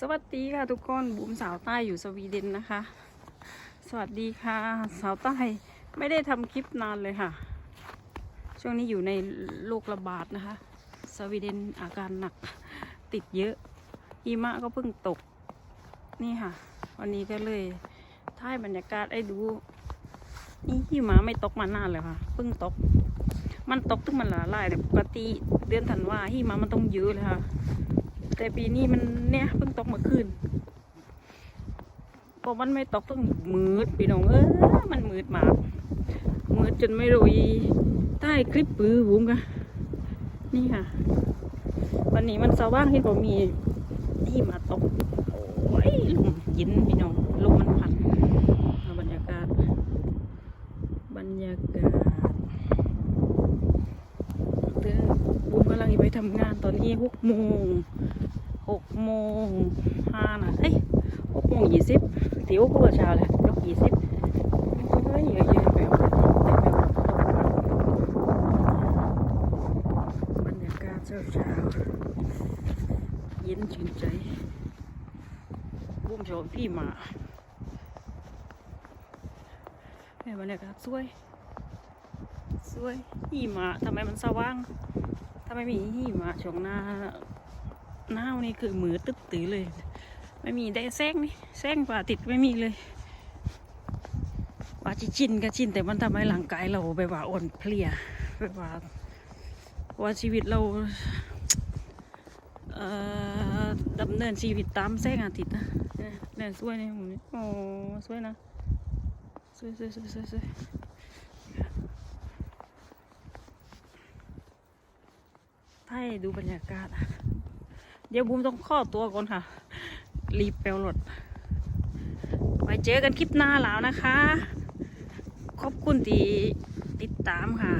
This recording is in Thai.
สวัสดีค่ะทุกคนบุ๋มสาวใต้อยู่สวีเดนนะคะ สวัสดีค่ะ สาวใต้ไม่ได้ทำคลิปนานเลยค่ะ ช่วงนี้อยู่ในโรคระบาดนะคะ สวีเดนอาการหนักติดเยอะหิมะก็เพิ่งตกนี่ค่ะ วันนี้ก็เลยถ่ายบรรยากาศให้ดู นี่หิมะไม่ตกมานานเลยค่ะเพิ่งตก มันตกตึ้งมันหลาลายแต่ปกติเดือนธันวาหิมะมันต้องเยอะเลยค่ะ แต่ปีนี้มันเนี่ยเพิ่งตกเมื่อคืนพอมันไม่ตกต้องมืดพี่น้องเออมันมืดมากมืดจนไม่รู้ใต้คลิปปือบุ้มกะนี่ค่ะ วันนี้มันสว่างเห็นบ่มีที่มาตกโอ้ยลมย็นพี่น้องลมมันพัดบรรยากาศ บรรยากาศเด้อบุ้มกำลังไปทำงานตอนนี้หกโมง หกโมงห้านะเอ้ยหกโมงยี่สิบติ๋วกูเช้าแหละยกยี่สิบเฮ้ยเยอะๆแบบบรรยากาศเช้าเช้าเย็นชื่นใจบุ้มชว์พี่มาแม่บรรยากาศสวยสวยหิมะทำไมมันสว่างทำไมมีหิมะช่วงหน้า หน้านี่คือมือตึ๊บตื้อเลย ไม่มีได้แซงนี่แซงกว่าติดไม่มีเลยว่าจิชินก็ชินแต่มันทำให้ร่างกายเราแบบว่าอ่อนเพลียแบบว่าว่าชีวิตเราเอ่อดำเนินชีวิตตามแสงอาทิตย์นะเนี่ยสวยเนี่ยผมนี่โอ้สวยนะสวยสวยสวยสวยสวยให้ดูบรรยากาศอะ ดี๋ยวบูมต้องข้อตัวก่อนค่ะ รีบไปรถไว้เจอกันคลิปหน้าแล้วนะคะ ขอบคุณที่ติดตามค่ะ